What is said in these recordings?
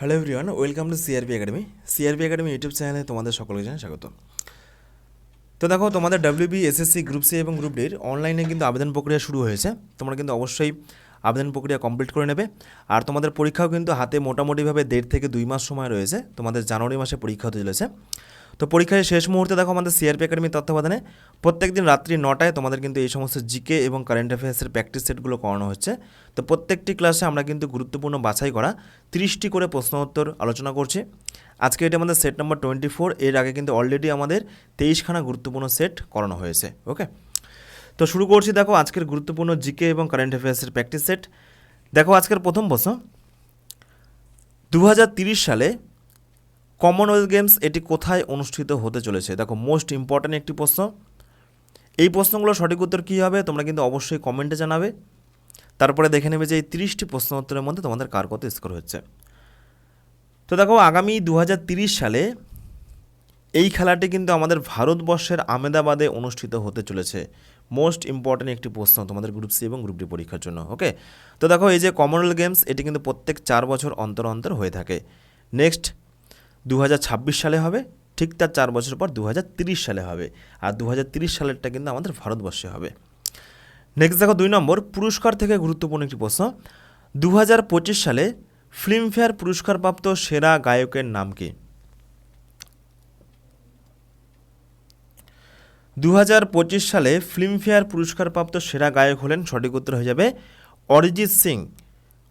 Hello everyone welcome to CRP academy CRP academy YouTube চ্যানেলে তোমাদের সকলকে জানাই স্বাগত। তো দেখো, তোমাদের ডাব্লিউবি এসএসসি গ্রুপ সি এবং গ্রুপ ডির অনলাইনে কিন্তু আবেদন প্রক্রিয়া শুরু হয়েছে। তোমরা কিন্তু অবশ্যই আবেদন প্রক্রিয়া কমপ্লিট করে নেবে। আর তোমাদের পরীক্ষাও কিন্তু হাতে মোটামুটিভাবে দেড় থেকে দুই মাস সময় রয়েছে। তোমাদের জানুয়ারি মাসে পরীক্ষা হতে চলেছে। তো পরীক্ষার শেষ মুহূর্তে দেখো আমাদের সিআরপি একাডেমির তত্ত্বাবধানে প্রত্যেক দিন রাত্রি নটায় তোমাদের কিন্তু এই সমস্ত জিকে এবং কারেন্ট অ্যাফেয়ার্সের প্র্যাকটিস সেটগুলো করানো হচ্ছে। তো প্রত্যেকটি ক্লাসে আমরা কিন্তু গুরুত্বপূর্ণ বাছাই করা তিরিশটি করে প্রশ্ন উত্তর আলোচনা করছি। আজকে এটা আমাদের সেট নাম্বার টোয়েন্টি ফোর এর আগে কিন্তু অলরেডি আমাদের তেইশখানা গুরুত্বপূর্ণ সেট করানো হয়েছে ওকে তো শুরু করছি দেখো আজকের গুরুত্বপূর্ণ জিকে এবং কারেন্ট অ্যাফেয়ার্সের প্র্যাকটিস সেট দেখো আজকের প্রথম প্রশ্ন। দু সালে কমনওয়েলথ গেমস এটি কোথায় অনুষ্ঠিত হতে চলেছে? দেখো মোস্ট ইম্পর্ট্যান্ট একটি প্রশ্ন। এই প্রশ্নগুলো সঠিক উত্তর কী হবে? তোমরা কিন্তু অবশ্যই কমেন্টে জানাবে। তারপরে দেখে নেবে যে এই তিরিশটি প্রশ্ন উত্তরের মধ্যে তোমাদের কার কত স্কোর হচ্ছে। তো দেখো, আগামী দু সালে এই খেলাটি কিন্তু আমাদের ভারতবর্ষের আমেদাবাদে অনুষ্ঠিত হতে চলেছে। মোস্ট ইম্পর্ট্যান্ট একটি প্রশ্ন তোমাদের গ্রুপ সি এবং গ্রুপ ডি পরীক্ষার জন্য ওকে তো দেখো, এই যে কমনওয়েলথ গেমস এটি কিন্তু প্রত্যেক চার বছর অন্তর অন্তর হয়ে থাকে। নেক্সট দু হাজার ছাব্বিশ সালে হবে, ঠিক তার চার বছর পর দু সালে হবে। আর দু সালেরটা কিন্তু আমাদের ভারতবর্ষে হবে। নেক্সট দেখো দুই নম্বর, পুরস্কার থেকে গুরুত্বপূর্ণ একটি প্রশ্ন। দু হাজার পঁচিশ সালে ফিল্মফেয়ার পুরস্কারপ্রাপ্ত সেরা গায়কের নাম কি? দু হাজার পঁচিশ সালে ফিল্মফেয়ার পুরস্কারপ্রাপ্ত সেরা গায়ক হলেন, সঠিক উত্তর হয়ে যাবে অরিজিৎ সিং।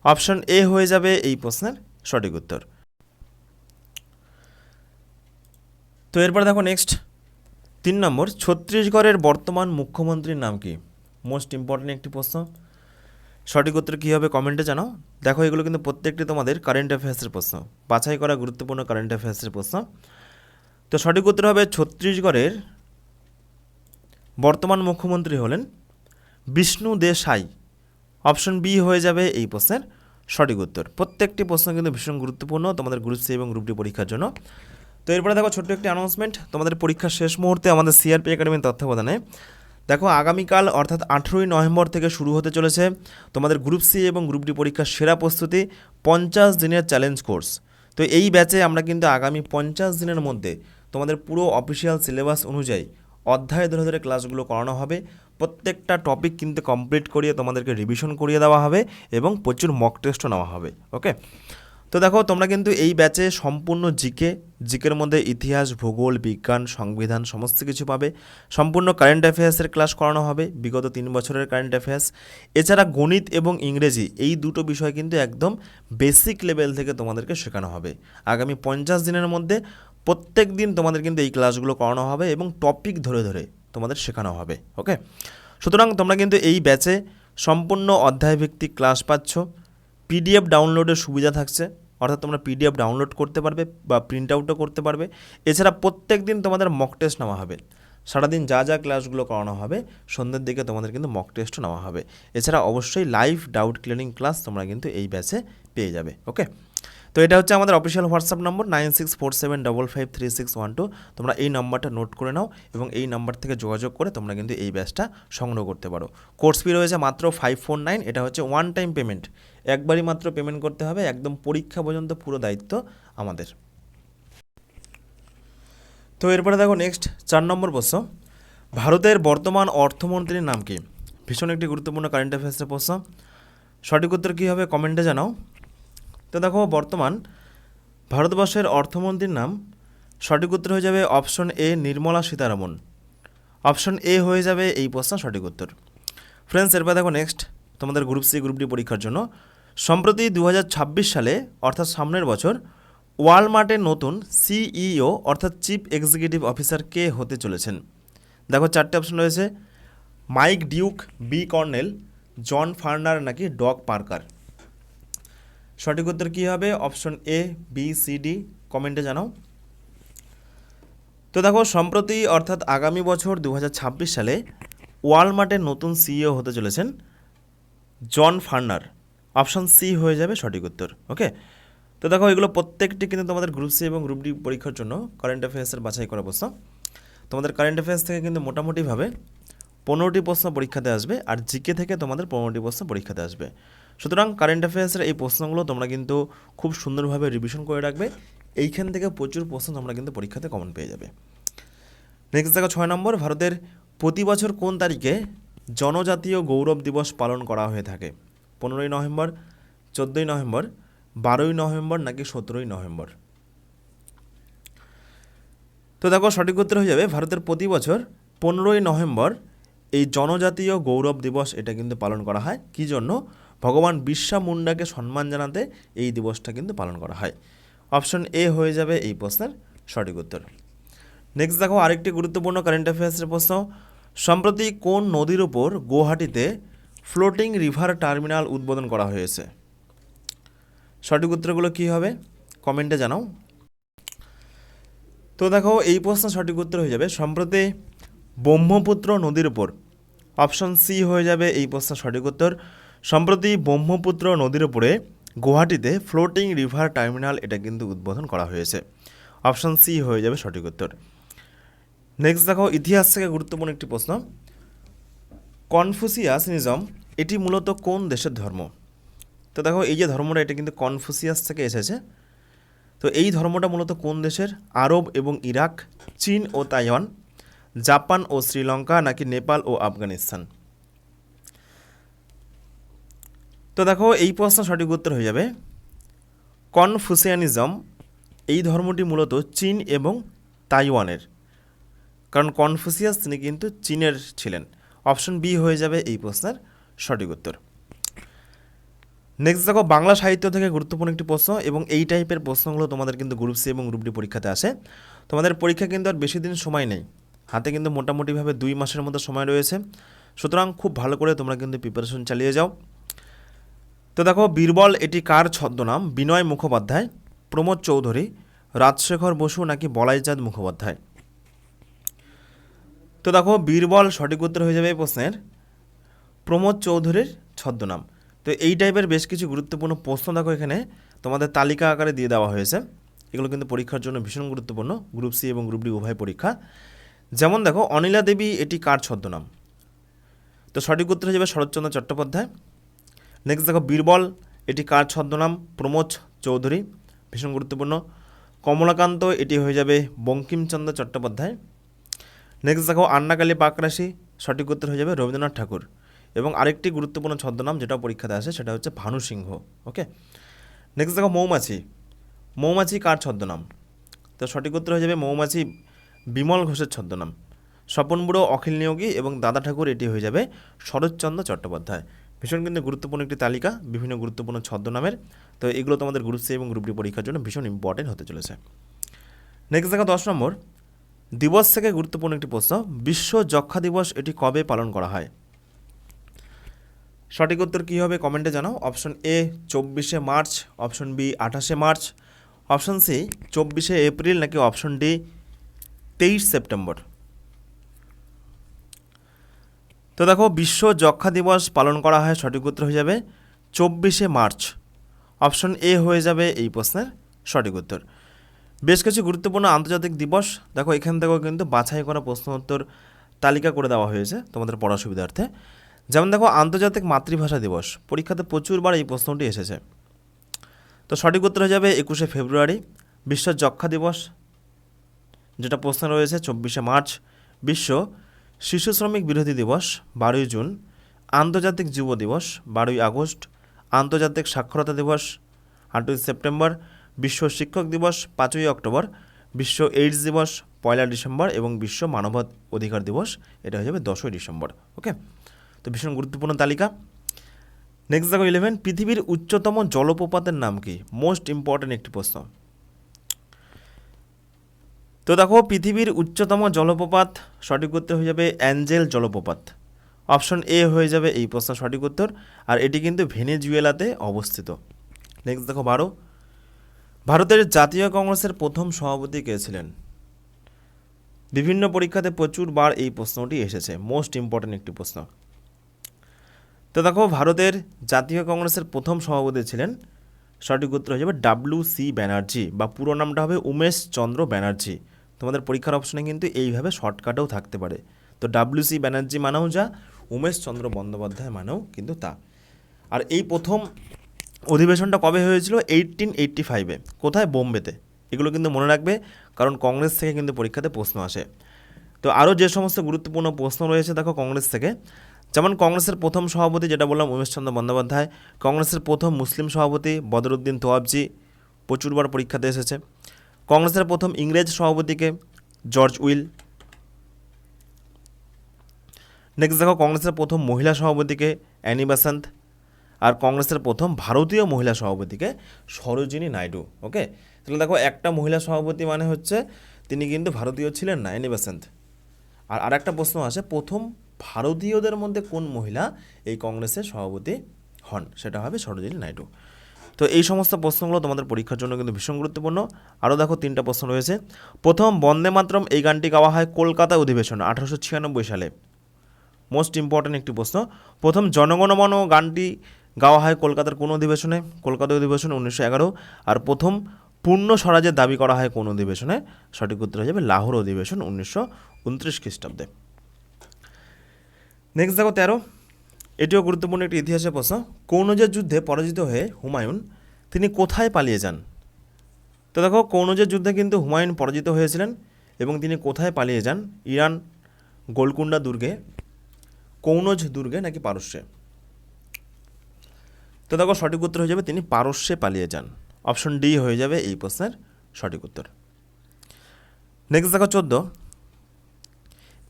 অপশন এ হয়ে যাবে এই প্রশ্নের সঠিক উত্তর। তো এরপর দেখো নেক্সট তিন নম্বর, ছত্তিশগড়ের বর্তমান মুখ্যমন্ত্রীর নাম কি? মোস্ট ইম্পর্ট্যান্ট একটি প্রশ্ন। সঠিক উত্তর কী হবে কমেন্টে জানাও। দেখো, এগুলো কিন্তু প্রত্যেকটি তোমাদের কারেন্ট অ্যাফেয়ার্সের প্রশ্ন। বাছাই করা গুরুত্বপূর্ণ কারেন্ট অ্যাফেয়ার্সের প্রশ্ন। তো সঠিক উত্তর হবে ছত্তিশগড়ের বর্তমান মুখ্যমন্ত্রী হলেন বিষ্ণু দেশাই। অপশন বি হয়ে যাবে এই প্রশ্নের সঠিক উত্তর। প্রত্যেকটি প্রশ্ন কিন্তু ভীষণ গুরুত্বপূর্ণ তোমাদের গ্রুপ সি এবং গ্রুপ ডি পরীক্ষার জন্য। তো এরপরে দেখো ছোট্ট একটি অ্যানাউন্সমেন্ট তোমাদের পরীক্ষার শেষ মুহূর্তে আমাদের সিআরপি একাডেমির তত্ত্বাবধানে। দেখো, আগামীকাল অর্থাৎ আঠেরোই নভেম্বর থেকে শুরু হতে চলেছে তোমাদের গ্রুপ সি এবং গ্রুপ ডি পরীক্ষার সেরা প্রস্তুতি পঞ্চাশ দিনের চ্যালেঞ্জ কোর্স তো এই ব্যাচে আমরা কিন্তু আগামী পঞ্চাশ দিনের মধ্যে তোমাদের পুরো অফিসিয়াল সিলেবাস অনুযায়ী অধ্যায় ধরে ধরে ক্লাসগুলো করানো হবে। প্রত্যেকটা টপিক কিন্তু কমপ্লিট করিয়ে তোমাদেরকে রিভিশন করিয়ে দেওয়া হবে এবং প্রচুর মক টেস্টও নেওয়া হবে ওকে তো দেখো, তোমরা কিন্তু এই ব্যাচে সম্পূর্ণ জিকে, জিকের মধ্যে ইতিহাস, ভূগোল, বিজ্ঞান, সংবিধান সমস্ত কিছু পাবে। সম্পূর্ণ কারেন্ট অ্যাফেয়ার্সের ক্লাস করানো হবে, বিগত তিন বছরের কারেন্ট অ্যাফেয়ার্স এছাড়া গণিত এবং ইংরেজি, এই দুটো বিষয় কিন্তু একদম বেসিক লেভেল থেকে তোমাদেরকে শেখানো হবে। আগামী পঞ্চাশ দিনের মধ্যে প্রত্যেক দিন তোমাদের কিন্তু এই ক্লাসগুলো করানো হবে এবং টপিক ধরে ধরে তোমাদের শেখানো হবে ওকে সুতরাং তোমরা কিন্তু এই ব্যাচে সম্পূর্ণ অধ্যায়ভিত্তিক ক্লাস পাচ্ছ। পিডিএফ ডাউনলোডের সুবিধা থাকছে, অর্থাৎ তোমরা পিডিএফ ডাউনলোড করতে পারবে বা প্রিন্ট আউটও করতে পারবে। এছাড়া প্রত্যেক দিন তোমাদের মক টেস্ট নেওয়া হবে। সারাদিন যা যা ক্লাসগুলো করানো হবে, সন্ধ্যের দিকে তোমাদের কিন্তু মক টেস্টও নেওয়া হবে। এছাড়া অবশ্যই লাইভ ডাউট ক্লিয়ারিং ক্লাস তোমরা কিন্তু এই ব্যাচে পেয়ে যাবে ওকে তো এটা হচ্ছে আমাদের official WhatsApp number nine six four seven double five three six one two তোমরা এই নাম্বারটা নোট করে নাও এবং এই নাম্বার থেকে যোগাযোগ করে তোমরা কিন্তু এই ব্যাচটা সংগ্রহ করতে পারো। কোর্স ফি রয়েছে মাত্র ফাইভ ফোর নাইন এটা হচ্ছে ওয়ান টাইম পেমেন্ট একবারই মাত্র পেমেন্ট করতে হবে, একদম পরীক্ষা পর্যন্ত পুরো দায়িত্ব আমাদের। তো এরপরে দেখো নেক্সট চার নম্বর প্রশ্ন। ভারতের বর্তমান অর্থমন্ত্রীর নাম কি? ভীষণ একটি গুরুত্বপূর্ণ কারেন্ট অ্যাফেয়ার্সের প্রশ্ন। সঠিক উত্তর কী হবে? কমেন্টে জানাও। তো দেখো বর্তমান ভারতবর্ষের অর্থমন্ত্রীর নাম সঠিক উত্তর হয়ে যাবে option A Nirmala Sitaraman. Option A হয়ে যাবে এই প্রশ্ন সঠিক উত্তর। ফ্রেন্ডস এরপর দেখো নেক্সট তোমাদের গ্রুপ সি গ্রুপ ডি পরীক্ষার জন্য। সম্প্রতি দু হাজার ছাব্বিশ সালে, অর্থাৎ সামনের বছর ওয়ালমার্টের নতুন সিইও অর্থাৎ চিফ এক্সিকিউটিভ অফিসার কে হতে চলেছেন। দেখো চারটে অপশন রয়েছে। Mike Duke B Colonel John Farner নাকি ডগ পার্কার সঠিক উত্তর কী হবে? Option A B C D কমেন্টে জানাও। তো দেখো, সম্প্রতি অর্থাৎ আগামী বছর দু হাজার ছাব্বিশ সালে ওয়ালমার্টের নতুন সিইও হতে চলেছেন জন ফার্নার। অপশন সি হয়ে যাবে সঠিক উত্তর, ওকে? তো দেখো, এগুলো প্রত্যেকটি কিন্তু তোমাদের গ্রুপ সি এবং গ্রুপ ডি পরীক্ষার জন্য কারেন্ট অ্যাফেয়ার্সের বাছাই করা প্রশ্ন। তোমাদের কারেন্ট অ্যাফেয়ার্স থেকে কিন্তু মোটামুটিভাবে পনেরোটি প্রশ্ন পরীক্ষাতে আসবে আর জিকে থেকে তোমাদের পনেরোটি প্রশ্ন পরীক্ষাতে আসবে। সুতরাং কারেন্ট অ্যাফেয়ার্সের এই প্রশ্নগুলো তোমরা কিন্তু খুব সুন্দরভাবে রিভিশন করে রাখবে। এইখান থেকে প্রচুর প্রশ্ন তোমরা কিন্তু পরীক্ষাতে কমন পেয়ে যাবে। নেক্সট দেখো ছয় নম্বর, ভারতের প্রতি বছর কোন তারিখে জনজাতীয় গৌরব দিবস পালন করা হয়ে থাকে? পনেরোই নভেম্বর, চোদ্দোই নভেম্বর, বারোই নভেম্বর নাকি সতেরোই নভেম্বর? তো দেখো সঠিক উত্তর হয়ে যাবে, ভারতের প্রতি বছর পনেরোই নভেম্বর এই জনজাতীয় গৌরব দিবস এটা কিন্তু পালন করা হয়। কী জন্য? ভগবান বিশ্বা মুন্ডাকে সম্মান জানাতে এই দিবসটা কিন্তু পালন করা হয়। অপশন এ হয়ে যাবে এই প্রশ্নের সঠিক উত্তর। নেক্সট দেখো, আরেকটি গুরুত্বপূর্ণ কারেন্ট অ্যাফেয়ার্সের প্রশ্ন। সম্প্রতি কোন নদীর ওপর গুয়াহাটিতে ফ্লোটিং রিভার টার্মিনাল উদ্বোধন করা হয়েছে? সঠিক উত্তরগুলো কী হবে? কমেন্টে জানাও। তো দেখো, এই প্রশ্ন সঠিক উত্তর হয়ে যাবে, সম্প্রতি ব্রহ্মপুত্র নদীর উপর। অপশন সি হয়ে যাবে এই প্রশ্ন সঠিক উত্তর। সম্প্রতি ব্রহ্মপুত্র নদীর উপরে গুয়াহাটিতে ফ্লোটিং রিভার টার্মিনাল এটা কিন্তু উদ্বোধন করা হয়েছে। অপশান সি হয়ে যাবে সঠিক উত্তর। নেক্সট দেখো, ইতিহাস থেকে গুরুত্বপূর্ণ একটি প্রশ্ন। কনফুসিয়াসনিজম এটি মূলত কোন দেশের ধর্ম? তো দেখো, এই যে ধর্মটা, এটা কিন্তু কনফুসিয়াস থেকে এসেছে। তো এই ধর্মটা মূলত কোন দেশের? আরব এবং ইরাক, চীন ও তাইওয়ান, জাপান ও শ্রীলঙ্কা, নাকি নেপাল ও আফগানিস্তান? তো দেখো, এই প্রশ্ন সঠিক উত্তর হয়ে যাবে। কনফুসিয়ানিজম, এই ধর্মটি মূলত চীন এবং তাইওয়ানের। কারণ কনফুসিয়াস তিনি কিন্তু চীনের ছিলেন। অপশন বি হয়ে যাবে এই প্রশ্নের সঠিক উত্তর। নেক্সট দেখো, বাংলা সাহিত্য থেকে গুরুত্বপূর্ণ একটি প্রশ্ন এবং এই টাইপের প্রশ্নগুলো তোমাদের কিন্তু গ্রুপ সি এবং গ্রুপ ডি পরীক্ষাতে আসে। তোমাদের পরীক্ষা কিন্তু আর বেশি দিন সময় নেই। হাতে কিন্তু মোটামুটিভাবে দুই মাসের মতো সময় রয়েছে। সুতরাং খুব ভালো করে তোমরা কিন্তু প্রিপারেশন চালিয়ে যাও। তো দেখো, বীরবল, এটি কার ছদ্মনাম? বিনয় মুখোপাধ্যায়, প্রমোদ চৌধুরী, রাজশেখর বসু নাকি বলাইচাঁদ মুখোপাধ্যায়? তো দেখো, বীরবল সঠিক উত্তর হয়ে যাবে এই প্রশ্নের। প্রমোদ চৌধুরীর ছদ্মনাম। তো এই টাইপের বেশ কিছু গুরুত্বপূর্ণ প্রশ্ন দেখো এখানে তোমাদের তালিকা আকারে দিয়ে দেওয়া হয়েছে। এগুলো কিন্তু পরীক্ষার জন্য ভীষণ গুরুত্বপূর্ণ, গ্রুপ সি এবং গ্রুপ ডি উভয় পরীক্ষা। যেমন দেখো অনিলা দেবী এটি কার ছদ্মনাম? তো সঠিক উত্তর হয়ে যাবে শরৎচন্দ্র চট্টোপাধ্যায়। নেক্সট দেখো, বীরবল, এটি কার ছদ্মনাম? প্রমোদ চৌধুরী। ভীষণ গুরুত্বপূর্ণ। কমলাকান্ত, এটি হয়ে যাবে বঙ্কিমচন্দ্র চট্টোপাধ্যায়। নেক্সট দেখো, আন্নাকালী পাকরাশি সঠিক উত্তর হয়ে যাবে রবীন্দ্রনাথ ঠাকুর। এবং আরেকটি গুরুত্বপূর্ণ ছদ্মনাম, যেটা পরীক্ষাতে আসে, সেটা হচ্ছে ভানু সিংহ ওকে নেক্সট দেখো, মৌমাছি। মৌমাছি কার ছদ্মনাম? তো সঠিক উত্তর হয়ে যাবে মৌমাছি বিমল ঘোষের ছদ্মনাম। স্বপন বুড়ো, অখিল নিয়োগী এবং দাদা ঠাকুর, এটি হয়ে যাবে শরৎচন্দ্র চট্টোপাধ্যায়। ভীষণ কিন্তু গুরুত্বপূর্ণ একটি তালিকা, বিভিন্ন গুরুত্বপূর্ণ ছদ্মনামের। তো এগুলো তোমাদের গ্রুপ সি এবং গ্রুপ ডি পরীক্ষার জন্য ভীষণ ইম্পর্টেন্ট হতে চলেছে। নেক্সট দেখো দশ নম্বর। দিবস থেকে গুরুত্বপূর্ণ একটি প্রশ্ন, বিশ্ব যক্ষা দিবস এটি কবে পালন করা হয়? সঠিক উত্তর কী হবে কমেন্টে জানাও। অপশন এ চব্বিশে মার্চ অপশন বি আঠাশে মার্চ অপশন সি চব্বিশে এপ্রিল নাকি অপশন ডি তেইশ সেপ্টেম্বর। তো দেখো, বিশ্ব যক্ষা দিবস পালন করা হয় সঠিক উত্তর হয়ে যাবে চব্বিশে মার্চ। অপশন এ হয়ে যাবে এই প্রশ্নের সঠিক উত্তর। বেশ কিছু গুরুত্বপূর্ণ আন্তর্জাতিক দিবস, দেখো, এখান থেকেও কিন্তু বাছাই করা প্রশ্ন উত্তর তালিকা করে দেওয়া হয়েছে তোমাদের পড়া সুবিধার্থে। যেমন দেখো, আন্তর্জাতিক মাতৃভাষা দিবস, পরীক্ষাতে প্রচুরবার এই প্রশ্নটি এসেছে। তো সঠিক উত্তর হয়ে যাবে একুশে ফেব্রুয়ারি, বিশ্ব যক্ষা দিবস, যেটা প্রশ্ন রয়েছে চব্বিশে মার্চ। বিশ্ব শিশু শ্রমিক বিরোধী দিবস, বারোই জুন। আন্তর্জাতিক যুব দিবস, বারোই আগস্ট। আন্তর্জাতিক সাক্ষরতা দিবস, আটই সেপ্টেম্বর। বিশ্ব শিক্ষক দিবস, পাঁচই অক্টোবর। বিশ্ব এইডস দিবস, পয়লা ডিসেম্বর এবং বিশ্ব মানব অধিকার দিবস, এটা হয়ে যাবে দশই ডিসেম্বর, ওকে? তো ভীষণ গুরুত্বপূর্ণ তালিকা। নেক্সট দেখো ইলেভেন পৃথিবীর উচ্চতম জলপ্রপাতের নাম কি? মোস্ট ইম্পর্ট্যান্ট একটি প্রশ্ন। তো দেখো, পৃথিবীর উচ্চতম জলপ্রপাত সঠিক উত্তর হয়ে যাবে অ্যাঞ্জেল জলপ্রপাত। অপশন এ হয়ে যাবে এই প্রশ্ন সঠিক উত্তর, আর এটি কিন্তু ভেনেজুয়েলাতে অবস্থিত। নেক্সট দেখো বারো। ভারতের জাতীয় কংগ্রেসের প্রথম সভাপতি কে ছিলেন? বিভিন্ন পরীক্ষাতে প্রচুরবার এই প্রশ্নটি এসেছে মোস্ট ইম্পর্ট্যান্ট একটি প্রশ্ন। তো দেখো, ভারতের জাতীয় কংগ্রেসের প্রথম সভাপতি ছিলেন, সঠিক উত্তর হয়ে যাবে ডাব্লিউ সি ব্যানার্জি বা পুরো নামটা হবে উমেশ চন্দ্র ব্যানার্জি তোমাদের পরীক্ষার অপশনে কিন্তু এইভাবে শর্টকাটেও থাকতে পারে। তো ডাব্লিউ সি ব্যানার্জি মানেও যা, উমেশ চন্দ্র বন্দ্যোপাধ্যায় মানেও কিন্তু তা। আর এই প্রথম অধিবেশনটা কবে হয়েছিল? এইটিন এইট্টি ফাইভে কোথায়? বোম্বেতে। এগুলো কিন্তু মনে রাখবে, কারণ কংগ্রেস থেকে কিন্তু পরীক্ষাতে প্রশ্ন আসে। তো আরও যে সমস্ত গুরুত্বপূর্ণ প্রশ্ন রয়েছে, দেখো কংগ্রেস থেকে। যেমন কংগ্রেসের প্রথম সভাপতি, যেটা বললাম উমেশচন্দ্র বন্দ্যোপাধ্যায়। কংগ্রেসের প্রথম মুসলিম সভাপতি, বদরুদ্দিন তোয়াবজি প্রচুরবার পরীক্ষাতে এসেছে। কংগ্রেসের প্রথম ইংরেজ সভাপতিকে জর্জ উইল। নেক্সট দেখো, কংগ্রেসের প্রথম মহিলা সভাপতিকে অ্যানি বাসন্ত আর কংগ্রেসের প্রথম ভারতীয় মহিলা সভাপতিকে সরোজিনী নাইডু, ওকে? তাহলে দেখো, একটা মহিলা সভাপতি মানে হচ্ছে তিনি কিন্তু ভারতীয় ছিলেন না, অ্যানি বাসন্ত। আর আরেকটা প্রশ্ন আছে প্রথম ভারতীয়দের মধ্যে কোন মহিলা এই কংগ্রেসের সভাপতি হন? সেটা হবে সরোজিনী নাইডু। তো এই সমস্ত প্রশ্নগুলো তোমাদের পরীক্ষার জন্য কিন্তু ভীষণ গুরুত্বপূর্ণ। আরও দেখো তিনটা প্রশ্ন রয়েছে। প্রথম, বন্দে মাতরম এই গানটি গাওয়া হয় কলকাতা অধিবেশন আঠারোশো ছিয়ানব্বই সালে। মোস্ট ইম্পর্ট্যান্ট একটি প্রশ্ন। প্রথম জনগণমন গানটি গাওয়া হয় কলকাতার কোন অধিবেশনে? কলকাতা অধিবেশন উনিশশো এগারো। আর প্রথম, পূর্ণ স্বরাজের দাবি করা হয় কোন অধিবেশনে? সঠিক উত্তর হয়ে যাবে লাহোর অধিবেশন উনিশশো উনত্রিশ খ্রিস্টাব্দে। নেক্সট দেখো তেরো। এটিও গুরুত্বপূর্ণ একটি ইতিহাসের প্রশ্ন। কৌনজের যুদ্ধে পরাজিত হয়ে হুমায়ুন, তিনি কোথায় পালিয়ে যান? তো দেখো কৌনজের যুদ্ধে কিন্তু হুমায়ুন পরাজিত হয়েছিলেন এবং তিনি কোথায় পালিয়ে যান? ইরান গোলকুন্ডা দুর্গে, কৌনজ দুর্গে নাকি পারস্যে? তো দেখো, সঠিক উত্তর হয়ে যাবে তিনি পারস্যে পালিয়ে যান। অপশন ডি হয়ে যাবে এই প্রশ্নের সঠিক উত্তর। নেক্সট দেখো, চোদ্দ।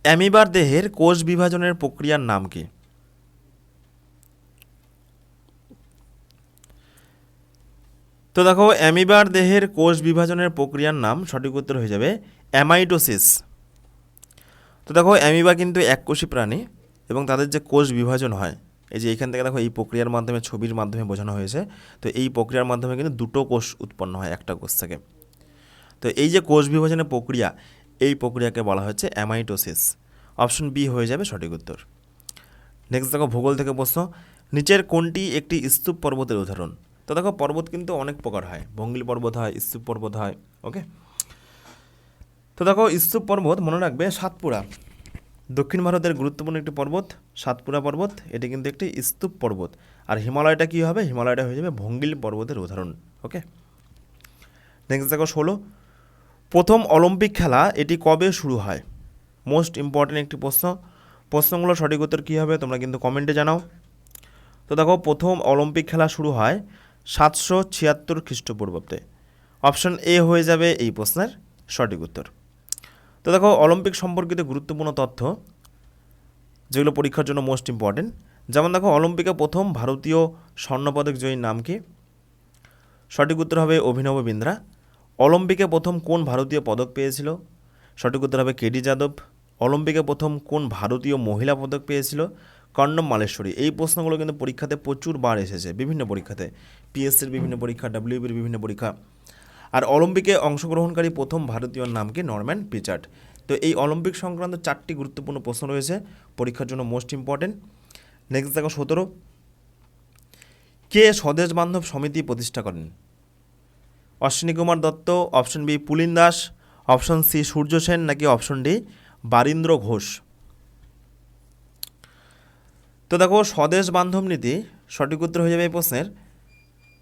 অ্যামিবার দেহের কোষ বিভাজনের প্রক্রিয়ার নাম কি? তো দেখো, অ্যামিবার দেহের কোষ বিভাজনের প্রক্রিয়ার নাম সঠিক উত্তর হয়ে যাবে অ্যামাইটোসিস। তো দেখো, অ্যামিবা কিন্তু এককোষী প্রাণী এবং তাদের যে কোষ বিভাজন হয়, এই যে এখান থেকে দেখো, এই প্রক্রিয়ার মাধ্যমে, ছবির মাধ্যমে বোঝানো হয়েছে, তো এই প্রক্রিয়ার মাধ্যমে কিন্তু দুটো কোষ উৎপন্ন হয়, একটা কোষ থেকে। তো এই যে কোষ বিভাজনের প্রক্রিয়া, এই প্রক্রিয়াকে বলা হচ্ছে অ্যামাইটোসিস। অপশন বি হয়ে যাবে সঠিক উত্তর। নেক্সট দেখো, ভূগোল থেকে প্রশ্ন, নিচের কোনটি একটি স্তূপ পর্বতের উদাহরণ? তো দেখো পর্বত কিন্তু অনেক প্রকার হয়। ভঙ্গিল পর্বত হয় স্তূপ পর্বত হয় ওকে তো দেখো স্তূপ পর্বত মনে রাখবে সাতপুরা। দক্ষিণ ভারতের গুরুত্বপূর্ণ একটি পর্বত, সাতপুরা পর্বত। এটি কিন্তু একটি স্তূপ পর্বত। আর হিমালয়টা কী হবে? হিমালয়টা হয়ে যাবে ভঙ্গিল পর্বতের উদাহরণ ওকে নেক্সট দেখো ষোলো। প্রথম অলিম্পিক খেলা, এটি কবে শুরু হয়? মোস্ট ইম্পর্ট্যান্ট একটি প্রশ্ন। প্রশ্নগুলো সঠিক উত্তর কী হবে? তোমরা কিন্তু কমেন্টে জানাও। তো দেখো প্রথম অলিম্পিক খেলা শুরু হয় সাতশো ছিয়াত্তর খ্রিস্টপূর্বাব্দে। অপশন এ হয়ে যাবে এই প্রশ্নের সঠিক উত্তর। তো দেখো, অলিম্পিক সম্পর্কিত গুরুত্বপূর্ণ তথ্য, যেগুলো পরীক্ষার জন্য মোস্ট ইম্পর্টেন্ট যেমন দেখো, অলিম্পিকে প্রথম ভারতীয় স্বর্ণপদক জয়ীর নাম কি? সঠিক উত্তর হবে অভিনব বিন্দ্রা। অলিম্পিকে প্রথম কোন ভারতীয় পদক পেয়েছিল? সঠিক উত্তর হবে কেডি যাদব। অলিম্পিকে প্রথম কোন ভারতীয় মহিলা পদক পেয়েছিল? কর্ণম মালেশ্বরী। এই প্রশ্নগুলো কিন্তু পরীক্ষাতে প্রচুর বার এসেছে, বিভিন্ন পরীক্ষাতে। পিএসসির বিভিন্ন পরীক্ষা ডাব্লিউবির বিভিন্ন পরীক্ষা। আর অলিম্পিকে অংশগ্রহণকারী প্রথম ভারতীয় নাম কি? Norman Pritchard. তো এই অলিম্পিক সংক্রান্ত চারটি গুরুত্বপূর্ণ প্রশ্ন রয়েছে, পরীক্ষার জন্য মোস্ট ইম্পর্টেন্ট নেক্সট দেখো সতেরো। কে স্বদেশ বান্ধব সমিতি প্রতিষ্ঠা করেন? Ashwini Kumar Dutta, option B Pulin Das, option C Surya Sen, নাকি অপশন ডি বারীন্দ্র ঘোষ? তো দেখো, স্বদেশ বান্ধব নীতি সঠিক উত্তর হয়ে যাবে এই প্রশ্নের।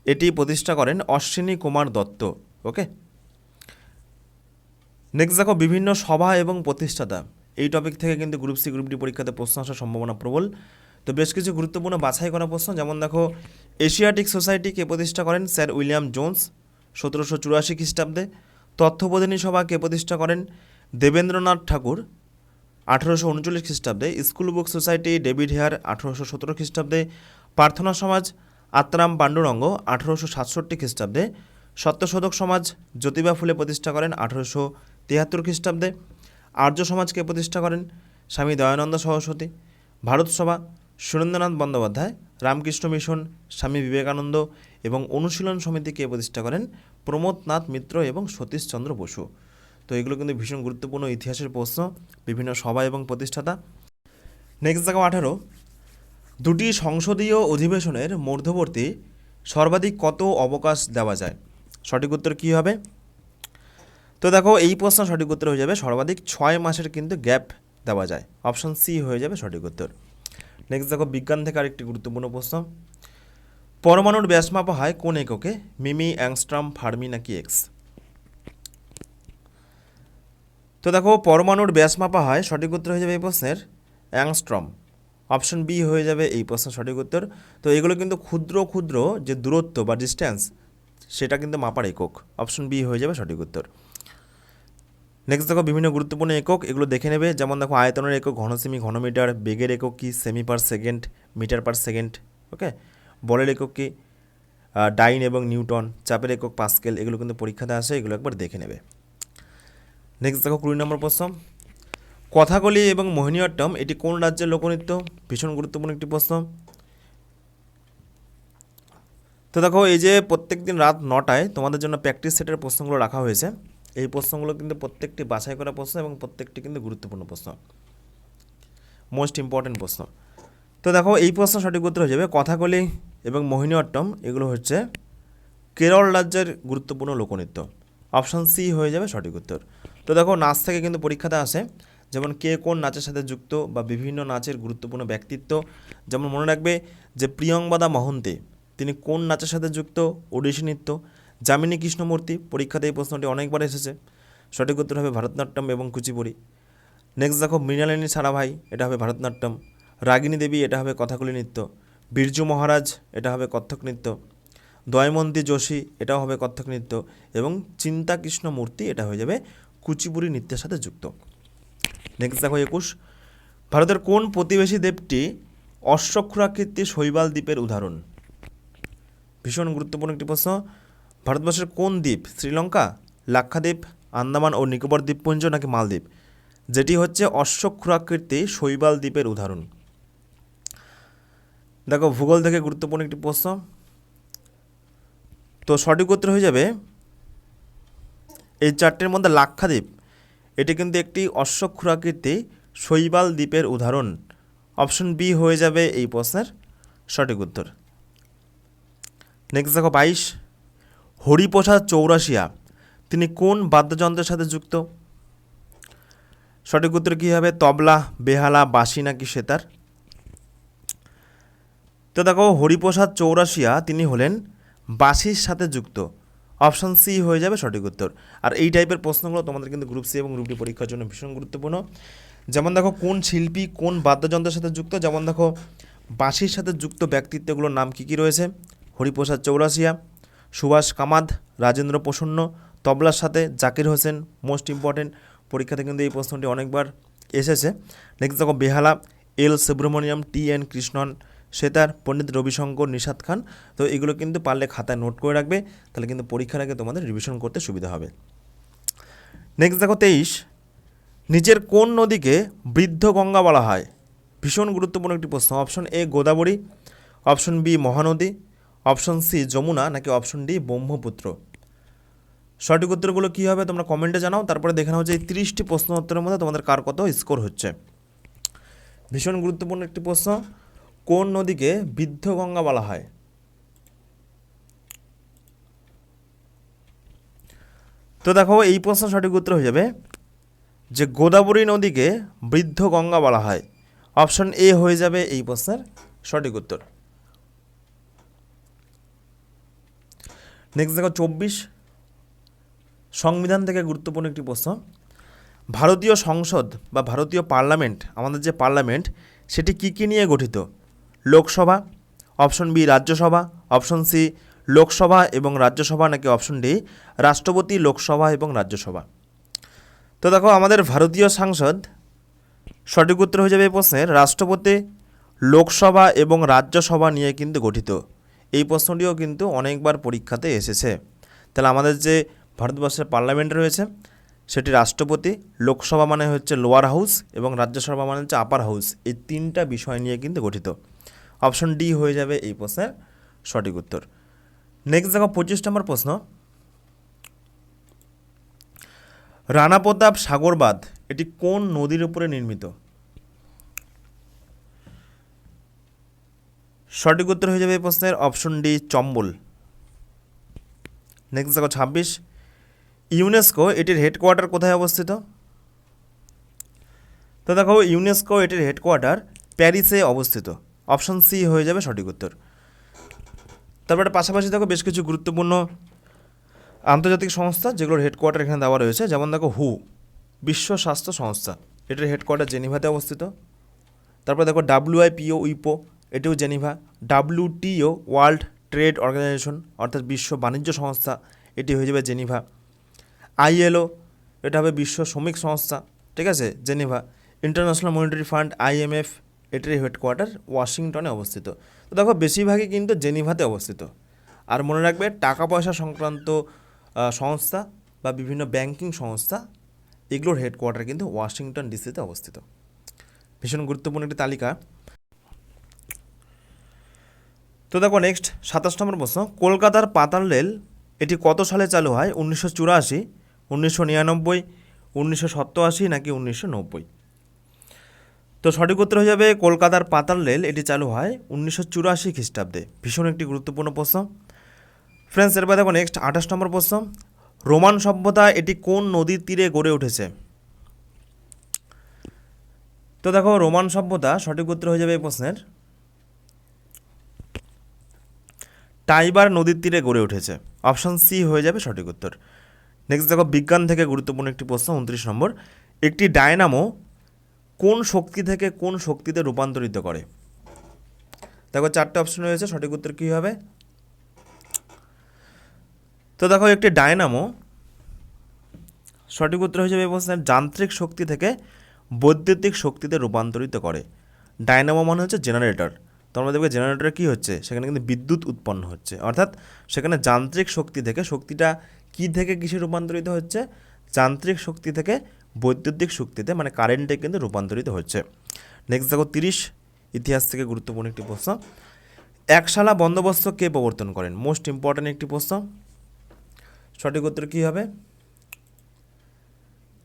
এটি প্রতিষ্ঠা করেন অশ্বিনী কুমার দত্ত, ওকে? নেক্সট দেখো, বিভিন্ন সভা এবং প্রতিষ্ঠাতা। এই টপিক থেকে কিন্তু গ্রুপ সি গ্রুপ ডি পরীক্ষাতে প্রশ্ন আসার সম্ভাবনা প্রবল। তো বেশ কিছু গুরুত্বপূর্ণ বাছাই করা প্রশ্ন, যেমন দেখো এশিয়াটিক সোসাইটি কে প্রতিষ্ঠা করেন স্যার উইলিয়াম জোন্স সতেরোশো চুরাশি খ্রিস্টাব্দে। তথ্যবোধিনী সভা কে প্রতিষ্ঠা করেন দেবেন্দ্রনাথ ঠাকুর আঠেরোশো উনচল্লিশ খ্রিস্টাব্দে school book society David Hare আঠারোশো সতেরো খ্রিস্টাব্দে প্রার্থনা সমাজ আত্রাম পাণ্ডুরঙ্গ আঠেরোশো সাতষট্টি খ্রিস্টাব্দে সত্যশোধক সমাজ জ্যোতিবা ফুলে প্রতিষ্ঠা করেন আঠারোশো তিয়াত্তর খ্রিস্টাব্দে আর্য সমাজকে প্রতিষ্ঠা করেন স্বামী দয়ানন্দ সরস্বতী। ভারত সভা সুরেন্দ্রনাথ বন্দ্যোপাধ্যায়, রামকৃষ্ণ মিশন, স্বামী বিবেকানন্দ এবং অনুশীলন সমিতিকে প্রতিষ্ঠা করেন প্রমোদনাথ মিত্র এবং সতীশচন্দ্র বসু। তো এগুলো কিন্তু ভীষণ গুরুত্বপূর্ণ ইতিহাসের প্রশ্ন, বিভিন্ন সভা এবং প্রতিষ্ঠাতা। নেক্সট দেখো আঠারো। দুটি সংসদীয় অধিবেশনের মধ্যবর্তী সর্বাধিক কত অবকাশ দেওয়া যায়? সঠিক উত্তর কী হবে? তো দেখো, এই প্রশ্ন সঠিক উত্তর হয়ে যাবে, সর্বাধিক ছয় মাসের কিন্তু গ্যাপ দেওয়া যায়। অপশন সি হয়ে যাবে সঠিক উত্তর। নেক্সট দেখো, বিজ্ঞান থেকে আরেকটি গুরুত্বপূর্ণ প্রশ্ন। পরমাণুর ব্যাস মাপা হয় কোন এককে? মিমি, অ্যাংস্ট্রাম, ফার্মি নাকি এক্স তো দেখো, পরমাণুর ব্যাস মাপা হয়, সঠিক উত্তর হয়ে যাবে এই প্রশ্নের অ্যাংস্ট্রম। অপশন বি হয়ে যাবে এই প্রশ্নের সঠিক উত্তর। তো এগুলো কিন্তু ক্ষুদ্র ক্ষুদ্র যে দূরত্ব বা ডিস্ট্যান্স সেটা কিন্তু মাপার একক। অপশন বি হয়ে যাবে সঠিক উত্তর। নেক্সট দেখো, বিভিন্ন গুরুত্বপূর্ণ একক, এগুলো দেখে নেবে। যেমন দেখো, আয়তনের একক ঘনসেমি ঘনমিটার, বেগের একক কি, semi per second, metre per second okay বলের একক কি? ডাইন এবং নিউটন, চাপের একক পাস্কেল, এগুলো কিন্তু পরীক্ষাতে আসে, এগুলো একবার দেখে নেবে। নেক্সট দেখো কুড়ি নম্বর প্রশ্ন। কথাকলি এবং মোহিনীঅট্টম এটি কোন রাজ্যের লোকনৃত্য? ভীষণ গুরুত্বপূর্ণ একটি প্রশ্ন। তো দেখো, এই যে প্রত্যেক দিন রাত নটায় তোমাদের জন্য প্র্যাকটিস সেটের প্রশ্নগুলো রাখা হয়েছে। এই প্রশ্নগুলো কিন্তু প্রত্যেকটি বাছাই করা প্রশ্ন এবং প্রত্যেকটি কিন্তু গুরুত্বপূর্ণ প্রশ্ন। মোস্ট ইম্পর্টেন্ট প্রশ্ন। তো দেখো, এই প্রশ্ন সঠিক উত্তর হয়ে যাবে। কথাকলি এবং মোহিনীঅট্টম এগুলো হচ্ছে কেরল রাজ্যের গুরুত্বপূর্ণ লোকনৃত্য। অপশান সি হয়ে যাবে সঠিক উত্তর। তো দেখো, নাচ থেকে কিন্তু পরীক্ষাতে আসে। যেমন কে কোন নাচের সাথে যুক্ত বা বিভিন্ন নাচের গুরুত্বপূর্ণ ব্যক্তিত্ব। যেমন মনে রাখবে যে প্রিয়ংবাদা মহন্তে, তিনি কোন নাচের সাথে যুক্ত? ওড়িশি নৃত্য। যামিনী কৃষ্ণমূর্তি, পরীক্ষাতে এই প্রশ্নটি অনেকবার এসেছে। সঠিক উত্তর হবে ভারতনাট্যম এবং কুচিপুড়ি। নেক্সট দেখো, মৃণালিনী সারাভাই এটা হবে ভারতনাট্যম। রাগিনী দেবী, এটা হবে কথাকলি নৃত্য। বীরজু মহারাজ, এটা হবে কত্থক নৃত্য। দয়মন্তী যোশী, এটাও হবে কত্থক নৃত্য। এবং চিন্তা কৃষ্ণ মূর্তি এটা হয়ে যাবে কুচিপুড়ি নৃত্যের সাথে যুক্ত। নেক্সট দেখো একুশ। ভারতের কোন প্রতিবেশী দ্বীপটি অশ্বক্ষুরাকৃতি শৈবাল দ্বীপের উদাহরণ? ভীষণ গুরুত্বপূর্ণ একটি প্রশ্ন। ভারতবর্ষের কোন দ্বীপ? শ্রীলঙ্কা, লাক্ষাদ্বীপ, আন্দামান ও নিকোবর দ্বীপপুঞ্জ নাকি মালদ্বীপ? যেটি হচ্ছে অশ্বক্ষুরাকৃতি শৈবাল দ্বীপের উদাহরণ। দেখো, ভূগোল থেকে গুরুত্বপূর্ণ একটি প্রশ্ন। তো সঠিক উত্তর হয়ে যাবে এই চারটির মধ্যে লাক্ষাদ্বীপ। এটি কিন্তু একটি অশ্বক্ষুরাকৃতি শৈবাল দ্বীপের উদাহরণ। অপশন বি হয়ে যাবে এই প্রশ্নের সঠিক উত্তর। নেক্সট দেখো বাইশ। হরিপ্রসাদ চৌরাশিয়া, তিনি কোন বাদ্যযন্ত্রের সাথে যুক্ত? সঠিক উত্তর কী হবে? তবলা, বেহালা, বাঁশি নাকি সেতার? তো দেখো, হরিপ্রসাদ চৌরাশিয়া, তিনি হলেন বাঁশির সাথে যুক্ত। অপশন সি হয়ে যাবে সঠিক উত্তর। আর এই টাইপের প্রশ্নগুলো তোমাদের কিন্তু গ্রুপ সি এবং গ্রুপ ডি পরীক্ষার জন্য ভীষণ গুরুত্বপূর্ণ। যেমন দেখো, কোন শিল্পী কোন বাদ্যযন্ত্রের সাথে যুক্ত? যেমন দেখো, বাঁশির সাথে যুক্ত ব্যক্তিত্বগুলোর নাম কী কী রয়েছে? হরিপ্রসাদ চৌরাশিয়া, সুভাষ কামাদ রাজেন্দ্র প্রসন্ন, তবলার সাথে জাকির হোসেন মোস্ট ইম্পর্টেন্ট পরীক্ষাতে কিন্তু এই প্রশ্নটি অনেকবার এসেছে। নেক্সট দেখো, বেহালা, L Subramaniam, T N Krishnan. Sitar Pandit Ravi Shankar Nishad Khan. তো এগুলো কিন্তু পারলে খাতায় নোট করে রাখবে, তাহলে কিন্তু পরীক্ষার আগে তোমাদের রিভিশন করতে সুবিধা হবে। নেক্সট দেখো তেইশ। নিচের কোন নদীকে বৃদ্ধ গঙ্গা বলা হয়? ভীষণ গুরুত্বপূর্ণ একটি প্রশ্ন। Option A Godavari option B Mahanadi option C Yamuna, নাকি অপশন ডি ব্রহ্মপুত্র? সঠিক উত্তরগুলো কী হবে তোমরা কমেন্টে জানাও, তারপরে দেখে নাও যে এই তিরিশটি প্রশ্ন উত্তরের মধ্যে তোমাদের কার কত স্কোর হচ্ছে। ভীষণ গুরুত্বপূর্ণ একটি প্রশ্ন। কোন নদীকে বৃদ্ধ গঙ্গা বলা হয়? তো দেখো, এই প্রশ্ন সঠিক উত্তর হয়ে যাবে যে গোদাবরী নদীকে বৃদ্ধ গঙ্গা বলা হয়। অপশন এ হয়ে যাবে এই প্রশ্নের সঠিক উত্তর। নেক্সট দেখো, চব্বিশ সংবিধান থেকে গুরুত্বপূর্ণ একটি প্রশ্ন। ভারতীয় সংসদ বা ভারতীয় পার্লামেন্ট, আমাদের যে পার্লামেন্ট, সেটি কী কী নিয়ে গঠিত? Lok Sabha, option B Rajya Sabha, option C Lok Sabha এবং রাজ্যসভা নাকি অপশন ডি রাষ্ট্রপতি লোকসভা এবং রাজ্যসভা। তো দেখো, আমাদের ভারতীয় সাংসদ, সঠিক উত্তর হয়ে যাবে এই প্রশ্নের, রাষ্ট্রপতি, লোকসভা এবং রাজ্যসভা নিয়ে কিন্তু গঠিত। এই প্রশ্নটিও কিন্তু অনেকবার পরীক্ষাতে এসেছে। তাহলে আমাদের যে ভারতবর্ষের পার্লামেন্ট রয়েছে, সেটি রাষ্ট্রপতি, লোকসভা মানে হচ্ছে লোয়ার হাউস এবং রাজ্যসভা মানে হচ্ছে আপার হাউস এই তিনটা বিষয় নিয়ে কিন্তু গঠিত। অপশন ডি হয়ে যাবে এই প্রশ্নের সঠিক উত্তর। নেক্সট দেখো, পঁচিশ নম্বর প্রশ্ন। রানা প্রতাপ সাগর বাঁধ এটি কোন নদীর উপরে নির্মিত? সঠিক উত্তর হয়ে যাবে এই প্রশ্নের অপশন ডি, চম্বল। নেক্সট দেখো, ছাব্বিশ। ইউনেস্কো এটির হেডকোয়ার্টার কোথায় অবস্থিত? তো দেখো, ইউনেস্কো এটির হেডকোয়ার্টার প্যারিসে অবস্থিত। অপশন সি হয়ে যাবে সঠিক উত্তর। তারপরে পাশাপাশি দেখো বেশ কিছু গুরুত্বপূর্ণ আন্তর্জাতিক সংস্থা যেগুলোর হেডকোয়ার্টার এখানে দেওয়া রয়েছে। যেমন দেখো হু, বিশ্ব স্বাস্থ্য সংস্থা। এটার হেডকোয়ার্টার জেনিভাতে অবস্থিত। তারপর দেখো ডাব্লিউআইপিও উইপো, এটিও Geneva. WTO World Trade Organisation, অর্থাৎ বিশ্ব বাণিজ্য সংস্থা, এটি হয়ে যাবে জেনিভা। আইএলও এটা হবে বিশ্ব শ্রমিক সংস্থা, ঠিক আছে, Geneva. International Monetary Fund IMF এটির হেডকোয়ার্টার ওয়াশিংটনে অবস্থিত। তো দেখো, বেশিরভাগই কিন্তু জেনিভাতে অবস্থিত। আর মনে রাখবে টাকা পয়সা সংক্রান্ত সংস্থা বা বিভিন্ন ব্যাংকিং সংস্থা, এগুলোর হেডকোয়ার্টার কিন্তু ওয়াশিংটন ডিসিতে অবস্থিত। ভীষণ গুরুত্বপূর্ণ একটি তালিকা। তো দেখো নেক্সট সাতাশ নম্বর প্রশ্ন। কলকাতার পাতাল রেল, এটি কত সালে চালু হয়? উনিশশো চুরাশি, উনিশশো নিরানব্বই, উনিশশো সপ্তআশি নাকি উনিশশো নব্বই? তো সঠিক উত্তর হয়ে যাবে, কলকাতার পাতাল রেল। এটি চালু হয় উনিশশো চুরাশি খ্রিস্টাব্দে। ভীষণ একটি গুরুত্বপূর্ণ প্রশ্ন। ফ্রেন্ডস এরপর দেখো নেক্সট আঠাশ নম্বর প্রশ্ন। রোমান সভ্যতা এটি কোন নদীর তীরে গড়ে উঠেছে? তো দেখো, রোমান সভ্যতা, সঠিক উত্তর হয়ে যাবে এই প্রশ্নের। টাইবার নদীর তীরে গড়ে উঠেছে। অপশন সি হয়ে যাবে সঠিক উত্তর। নেক্সট দেখো, বিজ্ঞান থেকে গুরুত্বপূর্ণ একটি প্রশ্ন, উনত্রিশ নম্বর। একটি ডায়নামো কোন শক্তি থেকে কোন শক্তিতে রূপান্তরিত করে? দেখো চারটে অপশন রয়েছে, সঠিক উত্তর কী হবে? তো দেখো একটি ডায়নামো সঠিক উত্তর এই প্রশ্নের যান্ত্রিক শক্তি থেকে বৈদ্যুতিক শক্তিতে রূপান্তরিত করে। ডায়নামো মানে হচ্ছে জেনারেটর তোমরা দেখবে জেনারেটরে কী হচ্ছে? সেখানে কিন্তু বিদ্যুৎ উৎপন্ন হচ্ছে। অর্থাৎ সেখানে যান্ত্রিক শক্তি থেকে, শক্তিটা কী থেকে কিসে রূপান্তরিত হচ্ছে? যান্ত্রিক শক্তি থেকে বৈদ্যুতিক শক্তিতে মানে কারেন্টে কিন্তু রূপান্তরিত হচ্ছে। নেক্সট দেখো, তিরিশ ইতিহাস থেকে গুরুত্বপূর্ণ একটি প্রশ্ন। একশালা বন্দোবস্ত কে প্রবর্তন করেন? মোস্ট ইম্পর্ট্যান্ট একটি প্রশ্ন। সঠিক উত্তর কী হবে?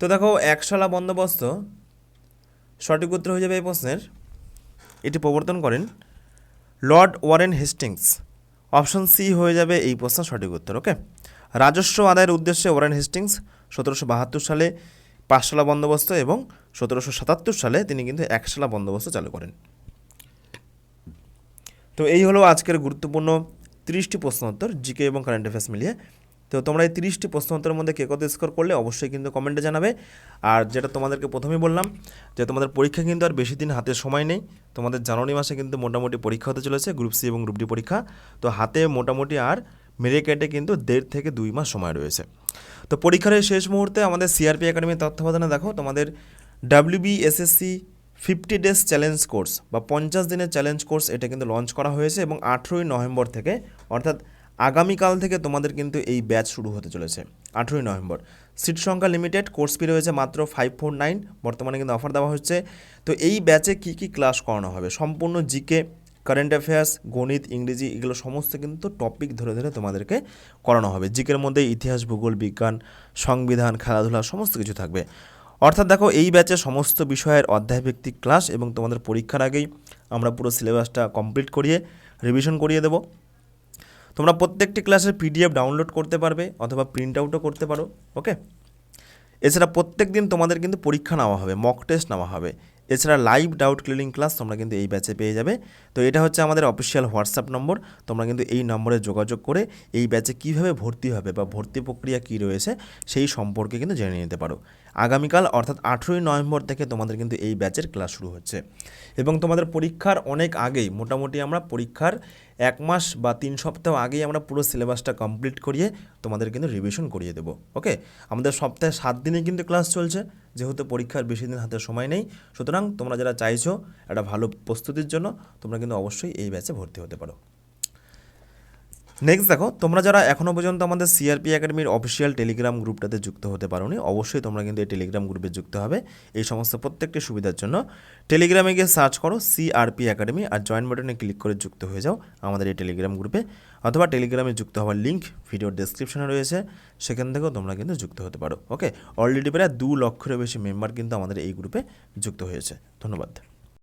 তো দেখো, একশালা বন্দোবস্ত, সঠিক উত্তর হয়ে যাবে এই প্রশ্নের। এটি প্রবর্তন করেন Lord Warren Hastings option C হয়ে যাবে এই প্রশ্ন সঠিক উত্তর ওকে রাজস্ব আদায়ের উদ্দেশ্যে ওয়ারেন হেস্টিংস সতেরোশো বাহাত্তর সালে পাঁচশালা বন্দোবস্ত এবং সতেরোশো সাতাত্তর সালে তিনি কিন্তু একশালা বন্দোবস্ত চালু করেন। তো এই হলো আজকের গুরুত্বপূর্ণ তিরিশটি প্রশ্ন উত্তর জিকে এবং কারেন্ট অ্যাফেয়ার্স মিলিয়ে। তো তোমরা এই তিরিশটি প্রশ্ন উত্তরের মধ্যে কে কত স্কোর করলে অবশ্যই কিন্তু কমেন্টে জানাবে। আর যেটা তোমাদেরকে প্রথমেই বললাম, যে তোমাদের পরীক্ষা কিন্তু আর বেশি দিন হাতে সময় নেই। তোমাদের জানুয়ারি মাসে কিন্তু মোটামুটি পরীক্ষা হতে চলেছে গ্রুপ সি এবং গ্রুপ ডি পরীক্ষা। তো হাতে মোটামুটি আর মেরে কেটে কিন্তু দেড় থেকে দুই মাস সময় রয়েছে। তো পরীক্ষার শেষ মুহূর্তে আমাদের সিআরপি একাডেমির তত্ত্বাবধানে দেখো তোমাদের WB SSC fifty days challenge course বা পঞ্চাশ দিনের চ্যালেঞ্জ কোর্স এটা কিন্তু লঞ্চ করা হয়েছে এবং আঠেরোই নভেম্বর থেকে, অর্থাৎ আগামীকাল থেকে তোমাদের কিন্তু এই ব্যাচ শুরু হতে চলেছে, আঠেরোই নভেম্বর। সিট সংখ্যা লিমিটেড কোর্স ফি রয়েছে মাত্র ফাইভ ফোর নাইন বর্তমানে কিন্তু অফার দেওয়া হচ্ছে। তো এই ব্যাচে কী কী ক্লাস করানো হবে? সম্পূর্ণ জিকে কারেন্ট অ্যাফেয়ার্স গণিত, ইংরেজি, এগুলো সমস্ত কিন্তু টপিক ধরে ধরে তোমাদেরকে করানো হবে। জিকের মধ্যে ইতিহাস, ভূগোল, বিজ্ঞান, সংবিধান, খেলাধুলা সমস্ত কিছু থাকবে। অর্থাৎ দেখো, এই ব্যাচে সমস্ত বিষয়ের অধ্যায়ভিত্তিক ক্লাস এবং তোমাদের পরীক্ষার আগেই আমরা পুরো সিলেবাসটা কমপ্লিট করিয়ে রিভিশন করিয়ে দেবো। তোমরা প্রত্যেকটি ক্লাসের পিডিএফ ডাউনলোড করতে পারবে অথবা প্রিন্ট আউটও করতে পারো ওকে এছাড়া প্রত্যেক দিন তোমাদের কিন্তু পরীক্ষা নেওয়া হবে মক টেস্ট নেওয়া হবে। এছাড়া লাইভ ডাউট ক্লিয়ারিং ক্লাস তোমরা কিন্তু এই ব্যাচে পেয়ে যাবে। তো এটা হচ্ছে আমাদের অফিসিয়াল হোয়াটসঅ্যাপ নম্বর তোমরা কিন্তু এই নম্বরে যোগাযোগ করে এই ব্যাচে কীভাবে ভর্তি হবে বা ভর্তি প্রক্রিয়া কী রয়েছে, সেই সম্পর্কে কিন্তু জেনে নিতে পারো। আগামীকাল অর্থাৎ আঠেরোই নভেম্বর থেকে তোমাদের কিন্তু এই ব্যাচের ক্লাস শুরু হচ্ছে। এবং তোমাদের পরীক্ষার অনেক আগেই, মোটামুটি আমরা পরীক্ষার এক মাস বা তিন সপ্তাহ আগেই আমরা পুরো সিলেবাসটা কমপ্লিট করিয়ে তোমাদের কিন্তু রিভিশন করিয়ে দেবো ওকে আমাদের সপ্তাহে সাত দিনে কিন্তু ক্লাস চলছে, যেহেতু পরীক্ষার বেশি দিন হাতে সময় নেই। সুতরাং তোমরা যারা চাইছো, একটা ভালো প্রস্তুতির জন্য তোমরা কিন্তু অবশ্যই এই ব্যাচে ভর্তি হতে পারো। নেক্সট দেখো, তোমরা যারা এখনও পর্যন্ত আমাদের সিআরপি একাডেমির অফিসিয়াল টেলিগ্রাম গ্রুপটাতে যুক্ত হতে পারোনি, অবশ্যই তোমরা কিন্তু এই টেলিগ্রাম গ্রুপে যুক্ত হবে। এই সমস্ত প্রত্যেকটি সুবিধার জন্য টেলিগ্রামে গিয়ে সার্চ করো সিআরপি একাডেমি আর জয়েন বাটনে ক্লিক করে যুক্ত হয়ে যাও আমাদের এই টেলিগ্রাম গ্রুপে অথবা টেলিগ্রামে যুক্ত হওয়ার লিঙ্ক ভিডিওর ডেসক্রিপশনে রয়েছে, সেখান থেকেও তোমরা কিন্তু যুক্ত হতে পারো। ওকে অলরেডি প্রায় দু লক্ষেরও বেশি মেম্বার কিন্তু আমাদের এই গ্রুপে যুক্ত হয়েছে। ধন্যবাদ।